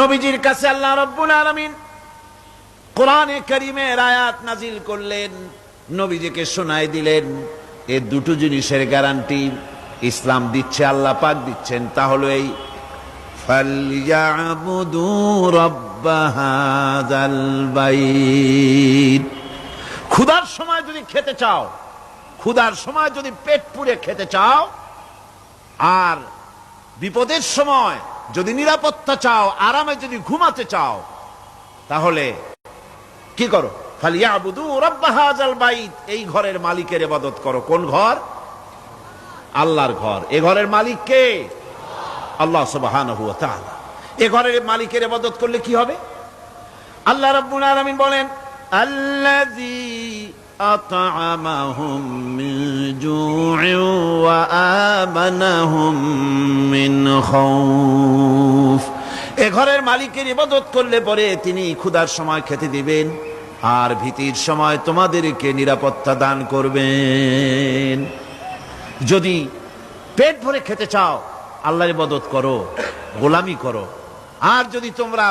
নবীজির কাছে আল্লাহ রব্বুল আলমিন কোরআনে করিমের আয়াত নাজিল করলেন, নবীজিকে শোনাই দিলেন, এ দুটো জিনিসের গ্যারান্টি ইসলাম দিচ্ছে, আল্লাহ পাক দিচ্ছেন তাহলে এই ক্ষুধার সময় যদি খেতে চাও, ক্ষুধার সময় যদি পেট পুড়ে খেতে চাও, আর বিপদের সময় যদি নিরাপত্তা চাও, আরামে যদি ঘুমাতে চাও, তাহলে কি করো? বাইত। এই ঘরের মালিকের ইবাদত করো। কোন ঘর? আল্লাহর ঘর। এ ঘরের মালিক কে? আল্লাহ তাআলা। এ ঘরের মালিকের ইবাদত করলে কি হবে? আল্লাহ রাব্বুল আলামিন বলেন ওয়া আমানাহুম মিন খাউফ। এ ঘরের মালিকের ইবাদত করলে পরে তিনি ক্ষুধার সময় খেতে দিবেন, আর ভীতির সময় তোমাদেরকে নিরাপত্তা দান করবেন। যদি পেট ভরে খেতে চাও, আল্লাহর ইবাদত করো, গোলামি করো। আর যদি তোমরা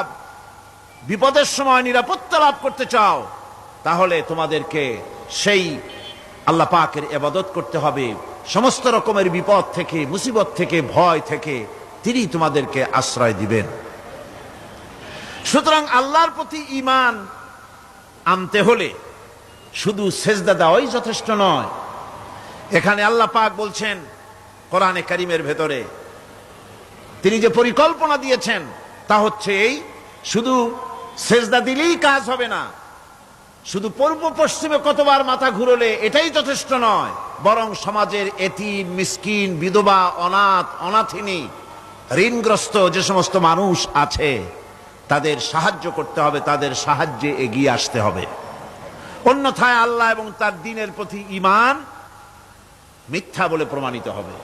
বিপদের সময় নিরাপত্তা লাভ করতে চাও, তাহলে তোমাদেরকে সেই আল্লাহ পাকের এবাদত করতে হবে। সমস্ত রকমের বিপদ থেকে, মুসিবত থেকে, ভয় থেকে তিনি তোমাদেরকে আশ্রয় দিবেন। সুতরাং আল্লাহর প্রতি ইমান আনতে হলে শুধু সেজদা দেওয়াই যথেষ্ট নয়। এখানে আল্লাহ পাক বলছেন কোরআনে কারিমের ভেতরে, তিনি যে পরিকল্পনা দিয়েছেন তা হচ্ছে এই, শুধু সেজদা দিলেই কাজ হবে না, শুধু পূর্ব পশ্চিমে কতবার মাথা ঘুরলে এটাই যথেষ্ট নয়, বরং সমাজের এতিম, মিসকিন, বিধবা, অনাথ, অনাথিনী, ঋণগ্রস্ত যে সমস্ত মানুষ আছে। তাদের সাহায্য করতে হবে, তাদের সাহায্যে এগিয়ে আসতে হবে। অন্যথায় আল্লাহ এবং তার দিনের প্রতি ইমান মিথ্যা বলে প্রমাণিত হবে।